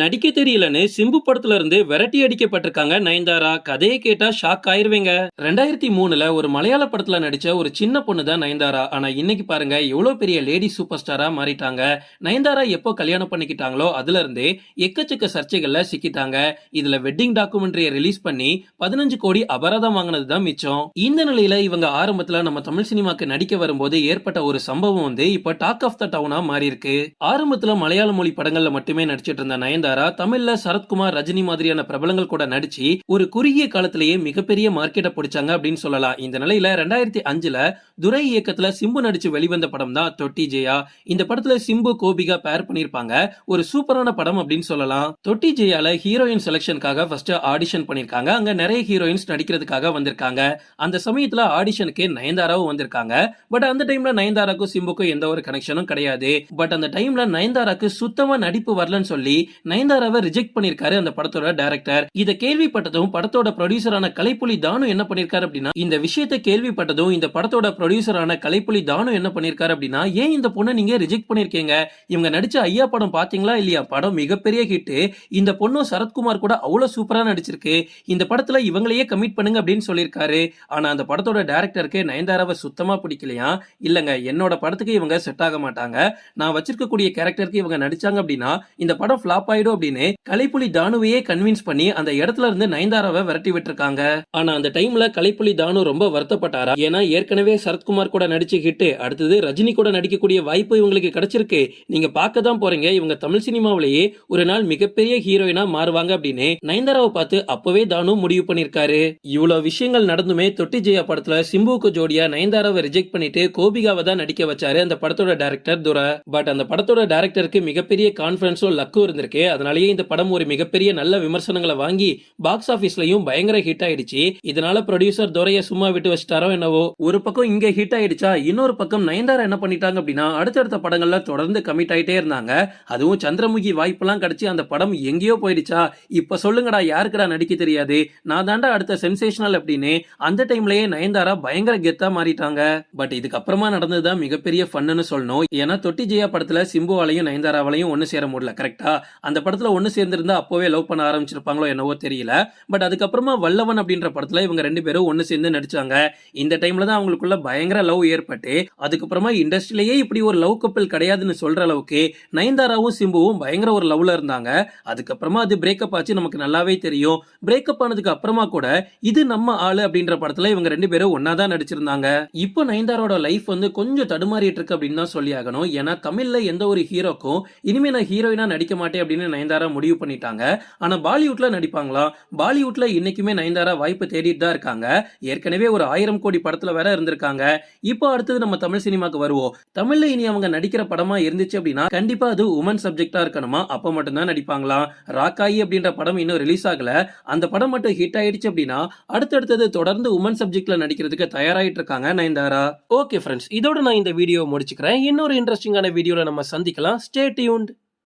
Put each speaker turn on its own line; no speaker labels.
நடிக்க தெரியலன்னு சிம்பு படத்துல இருந்து விரட்டி அடிக்கப்பட்டிருக்காங்க நயன்தாரா. கதையை கேட்டா ஷாக் ஆயிருவீங்க. ரெண்டாயிரத்தி மூணுல ஒரு மலையாள படத்துல நடிச்ச ஒரு சின்ன பொண்ணு தான் நயன்தாரா. ஆனா இன்னைக்கு பாருங்க எவ்வளவு பெரிய லேடி சூப்பர் ஸ்டாரா மாறிட்டாங்க. நயன்தாரா எப்போ கல்யாணம் பண்ணிக்கிட்டாங்களோ அதுல இருந்தே எக்கச்சக்க சர்ச்சைகள்ல சிக்கிட்டாங்க. இதுல வெட்டிங் டாக்குமெண்ட்ரியை ரிலீஸ் பண்ணி பதினஞ்சு கோடி அபராதம் வாங்கினது தான் மிச்சம். இந்த நிலையில இவங்க ஆரம்பத்துல நம்ம தமிழ் சினிமாக்கு நடிக்க வரும்போது ஏற்பட்ட ஒரு சம்பவம் வந்து இப்ப டாக் ஆஃப் த டவுனா மாறி இருக்கு ஆரம்பத்துல மலையாள மொழி படங்கள்ல மட்டுமே நடிச்சிட்டு இருந்த நயன்தாரா தமிழ்ல சரத்குமார் ரஜினி மாதிரியான பிரபலங்கள் கூட நடிச்சு ஒரு குறுகிய காலத்திலேயே மிகப்பெரிய மார்க்கெட்டை பிடிச்சாங்க அப்படின்னு சொல்லலாம். இந்த நிலையில ரெண்டாயிரத்தி அஞ்சுல துரை இயக்கத்துல சிம்பு நடிச்சு வெளிவந்த படம் தான் தொட்டி ஜெயா. இந்த படத்துல சிம்பு கோபிகா பேர் பண்ணிருப்பாங்க ஒரு சூப்பரான படம் அப்படின்னு சொல்லலாம். தொட்டி ஜெயால ஹீரோயின் செலக்ஷனுக்காக ஃபர்ஸ்ட் ஆடிஷன் பண்ணிருக்காங்க அங்க நிறைய ஹீரோயின்ஸ் நடிக்கிறதுக்காக வந்திருக்காங்க. அந்த சமயத்துல ஆடிஷனுக்கு நயன்தாராவும் வந்திருக்காங்க. பட் அந்த டைம்ல நயன்தாராக்கும் சிம்புக்கும் எந்த ஒரு கனெக்ஷனும் கிடையாது. பட் அந்த டைம்ல நயன்தாராக்கு சுத்தமா நடிப்பு வரலன்னு சொல்லி நயன்தாராவை ரிஜெக்ட் பண்ணிருக்காரு அந்த படத்தோட டைரக்டர் இதை கேள்விப்பட்டதும் படத்தோட ப்ரொடியூசரான கலைப்புலி தானு என்ன பண்ணிருக்காரு அப்படின்னா இந்த விஷயத்தை கேள்விப்பட்டதும் இந்த படத்தோட ப்ரொடியூசரான கலைப்புலி தானு என்ன பண்ணிருக்காரு அப்படின்னா ஏன் இந்த பொண்ணை நீங்க ரிஜெக்ட் பண்ணிருக்கீங்க இவங்க நடிச்ச ஐயா படம் பாத்தீங்களா இல்லையா? படம் மிகப்பெரிய ஹிட் இந்த பொண்ணும் சரத்குமார் கூட அவ்வளவு சூப்பரா நடிச்சிருக்கு. இந்த படத்துல இவங்களையே கமிட் பண்ணுங்க அப்படின்னு சொல்லியிருக்காரு. ஆனா அந்த படத்தோட டைரக்டருக்கு நயன்தாராவை சுத்தமா பிடிக்கலையா? இல்லங்க என்னோட படத்துக்கு இவங்க செட் ஆக மாட்டாங்க. நான் வச்சிருக்கக்கூடிய கேரக்டருக்கு இவங்க நடிச்சாங்க அப்படின்னா இந்த படம் ஃபிளாப் ஆயிடும் அப்படின்னு கலைப்புலி தானுவையே கன்வின்ஸ் பண்ணி அந்த இடத்துல இருந்து நயன்தாராவை விரட்டி விட்டுருக்காங்க. ஆனா அந்த டைம்ல கலைப்புலி தானு ரொம்ப வருத்தப்பட்டாரா? ஏன்னா ஏற்கனவே சரத்குமார் கூட நடிச்சு அடுத்தது ரஜினி கூட நடிக்கக்கூடிய வாய்ப்பு இவங்களுக்கு கிடைச்சிருக்கு. நீங்க பார்க்க தான் போறீங்க. இவங்க தமிழ் சினிமாவிலேயே ஒரு நாள் மிகப்பெரிய ஹீரோயினா மாறுவாங்க அப்படின்னு நயன்தாராவை பார்த்து அப்பவே தானு முடிவு பண்ணிருக்காரு. இவ்வளவு விஷயங்கள் நடந்துமே தொட்டி ஜெயா படத்துல சிம்புக்கு ஜோடியா நயன்தாராவை ரிஜெக்ட் பண்ணிட்டு கோபிகாவை தான் நடிக்க வச்சாரு அந்த படத்தோட டைரக்டர் துரை. பட் அந்த படத்தோட டேரக்டருக்கு மிகப்பெரிய கான்பிடன்ஸும் லக்கும் இருந்திருக்கு. இருக்கு அதனாலேயே இந்த படம் ஒரு மிகப்பெரிய நல்ல விமர்சனங்களை வாங்கி பாக்ஸ் ஆபீஸ்லயும் பயங்கர ஹிட் ஆயிடுச்சு. இதனால ப்ரொடியூசர் துரைய சும்மா விட்டு வச்சிட்டாரோ என்னவோ? ஒரு பக்கம் இங்க ஹிட் ஆயிடுச்சா? இன்னொரு பக்கம் நயன்தாரா என்ன பண்ணிட்டாங்க அப்படின்னா அடுத்தடுத்த படங்கள்ல தொடர்ந்து கமிட் ஆயிட்டே இருந்தாங்க. அதுவும் சந்திரமுகி வாய்ப்பெல்லாம் கிடைச்சி அந்த படம் எங்கேயோ போயிடுச்சா? இப்ப சொல்லுங்கடா யாருக்குடா நடிக்க தெரியாது? நான் தாண்டா அடுத்த சென்சேஷனல் அப்படின்னு அந்த டைம்லயே நயன்தாரா பயங்கர கெத்தா மாறிட்டாங்க. பட் இதுக்கப்புறமா நடந்ததுதான் மிகப்பெரிய ஃபன்னு சொல்லணும். ஏன்னா தொட்டி ஜெயா படத்துல சிம்புவாலையும் நயன்தாராவாலையும் ஒன்னு சேர முடியல கரெக்டா அந்த அந்த படத்துல ஒன்று சேர்ந்திருந்தா அப்போவே லவ் பண்ண ஆரம்பிச்சிருப்பாங்களோ என்னவோ தெரியல. பட் அதுக்கப்புறமா வல்லவன் அப்படின்ற படத்துல இவங்க ரெண்டு பேரும் ஒன்னு சேர்ந்து நடிச்சாங்க. இந்த டைம்ல தான் அவங்களுக்குள்ள பயங்கர லவ் ஏற்பட்டு அதுக்கப்புறமா இண்டஸ்ட்ரியிலேயே இப்படி ஒரு லவ் கப்பல் கிடையாதுன்னு சொல்ற அளவுக்கு நயன்தாராவும் சிம்புவும் பயங்கர ஒரு லவ்ல இருந்தாங்க. அதுக்கப்புறமா அது பிரேக்கப் ஆச்சு நமக்கு நல்லாவே தெரியும். பிரேக்கப் ஆனதுக்கு அப்புறமா கூட இது நம்ம ஆளு அப்படின்ற படத்துல இவங்க ரெண்டு பேரும் ஒன்னா தான் நடிச்சிருந்தாங்க. இப்போ நயன்தாரோட லைஃப் வந்து கொஞ்சம் தடுமாறிட்டு இருக்கு அப்படின்னு தான் சொல்லி ஆகணும். ஏன்னா தமிழ்ல எந்த ஒரு ஹீரோக்கும் இனிமே நான் ஹீரோயினா நடிக்க மாட்டேன் அப்படின்னு அப்படின்னு நயன்தாரா முடிவு பண்ணிட்டாங்க. ஆனா பாலிவுட்ல நடிப்பாங்களா? பாலிவுட்ல இன்னைக்குமே நயன்தாரா வாய்ப்பு தேடிட்டு தான் இருக்காங்க. ஏற்கனவே ஒரு ஆயிரம் கோடி படத்துல வேற இருந்திருக்காங்க. இப்போ அடுத்தது நம்ம தமிழ் சினிமாக்கு வருவோம். தமிழ்ல இனி அவங்க நடிக்கிற படமா இருந்துச்சு அப்படின்னா கண்டிப்பா அது உமன் சப்ஜெக்டா இருக்கணுமா? அப்ப மட்டும்தான் நடிப்பாங்களாம் ராக்காயி அப்படின்ற படம் இன்னும் ரிலீஸ் ஆகல. அந்த படம் மட்டும் ஹிட் ஆயிடுச்சு அப்படின்னா அடுத்தடுத்தது தொடர்ந்து உமன் சப்ஜெக்ட்ல நடிக்கிறதுக்கு தயாராயிட்டு இருக்காங்க நயன்தாரா. ஓகே ஃப்ரெண்ட்ஸ் இதோட நான் இந்த வீடியோ முடிச்சுக்கிறேன். இன்னொரு இன்ட்ரெஸ்டிங்கான வீடியோல நம்ம சந்திக்கலாம். Stay tuned